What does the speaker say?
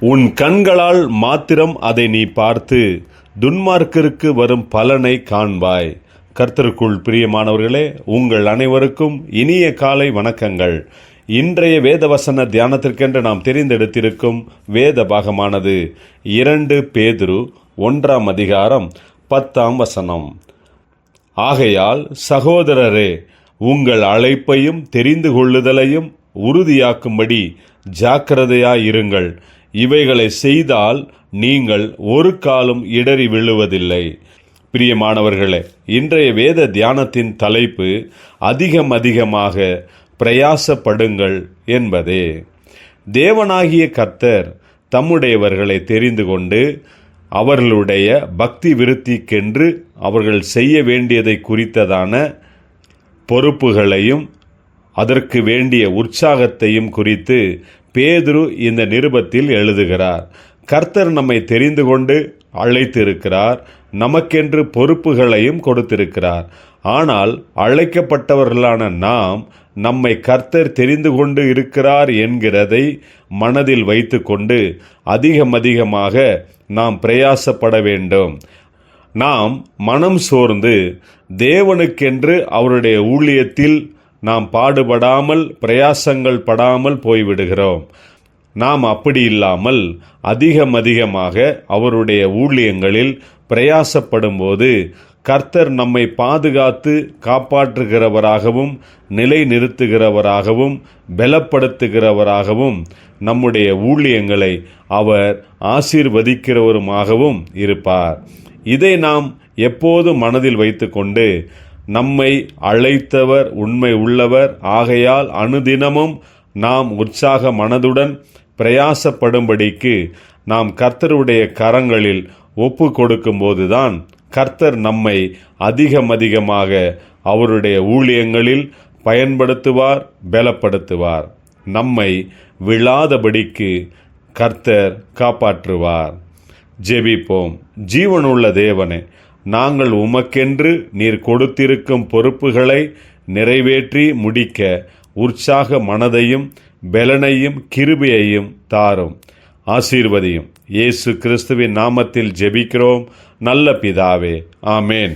உன் கண்களால் மாத்திரம் அதை நீ பார்த்து துன்மார்க்கருக்கு வரும் பலனை காண்பாய். கர்த்தருக்குள் பிரியமானவர்களே உங்கள் அனைவருக்கும் இனிய காலை வணக்கங்கள். இன்றைய வேதவசன தியானத்திற்கென்று நாம் தெரிந்தெடுத்திருக்கும் வேத பாகமானது இரண்டு பேதுரு ஒன்றாம் அதிகாரம் பத்தாம் வசனம். ஆகையால் சகோதரரே உங்கள் அழைப்பையும் தெரிந்து கொள்ளுதலையும் உறுதியாக்கும்படி ஜாக்கிரதையாயிருங்கள். இவைகளை செய்தால் நீங்கள் ஒரு காலம் இடறி விழுவதில்லை. பிரியமானவர்களே இன்றைய வேத தியானத்தின் தலைப்பு அதிகம் அதிகமாக பிரயாசப்படுங்கள் என்பதே. தேவனாகிய கர்த்தர் தம்முடையவர்களை தெரிந்து கொண்டு அவர்களுடைய பக்தி விருத்திக்கென்று அவர்கள் செய்ய வேண்டியதை குறித்ததான பொறுப்புகளையும் அதற்கு வேண்டிய உற்சாகத்தையும் குறித்து பேதுரு இந்த நிருபத்தில் எழுதுகிறார் கர்த்தர் நம்மை தெரிந்து கொண்டு அழைத்திருக்கிறார் நமக்கென்று பொறுப்புகளையும் கொடுத்திருக்கிறார். ஆனால் அழைக்கப்பட்டவர்களான நாம் நம்மை கர்த்தர் தெரிந்து கொண்டு இருக்கிறார் என்கிறதை மனதில் வைத்துக்கொண்டு அதிகம் அதிகமாக நாம் பிரயாசப்பட வேண்டும். நாம் மனம் சோர்ந்து தேவனுக்கென்று அவருடைய ஊழியத்தில் நாம் பாடுபடாமல் பிரயாசங்கள் படாமல் போய்விடுகிறோம். நாம் அப்படி இல்லாமல் அதிகம் அதிகமாக அவருடைய ஊழியங்களில் பிரயாசப்படும்போது கர்த்தர் நம்மை பாதுகாத்து காப்பாற்றுகிறவராகவும் நிலை நிறுத்துகிறவராகவும் பலப்படுத்துகிறவராகவும் நம்முடைய ஊழியங்களை அவர் ஆசீர்வதிக்கிறவருமாகவும் இருப்பார். இதை நாம் எப்போது மனதில் வைத்துக்கொண்டு நம்மை அழைத்தவர் உண்மை உள்ளவர். ஆகையால் அனுதினமும் நாம் உற்சாக மனதுடன் பிரயாசப்படும்படிக்கு நாம் கர்த்தருடைய கரங்களில் ஒப்பு கொடுக்கும்போதுதான் கர்த்தர் நம்மை அதிகம் அதிகமாக அவருடைய ஊழியங்களில் பயன்படுத்துவார் பலப்படுத்துவார். நம்மை விழாதபடிக்கு கர்த்தர் காப்பாற்றுவார். ஜெபிப்போம். ஜீவனுள்ள தேவனே நாங்கள் உமக்கென்று நீர் கொடுத்திருக்கும் பொறுப்புகளை நிறைவேற்றி முடிக்க உற்சாக மனதையும் பெலனையும் கிருபையையும் தாரும். ஆசீர்வதியும். இயேசு கிறிஸ்துவின் நாமத்தில் ஜெபிக்கிறோம். நல்ல பிதாவே. ஆமேன்.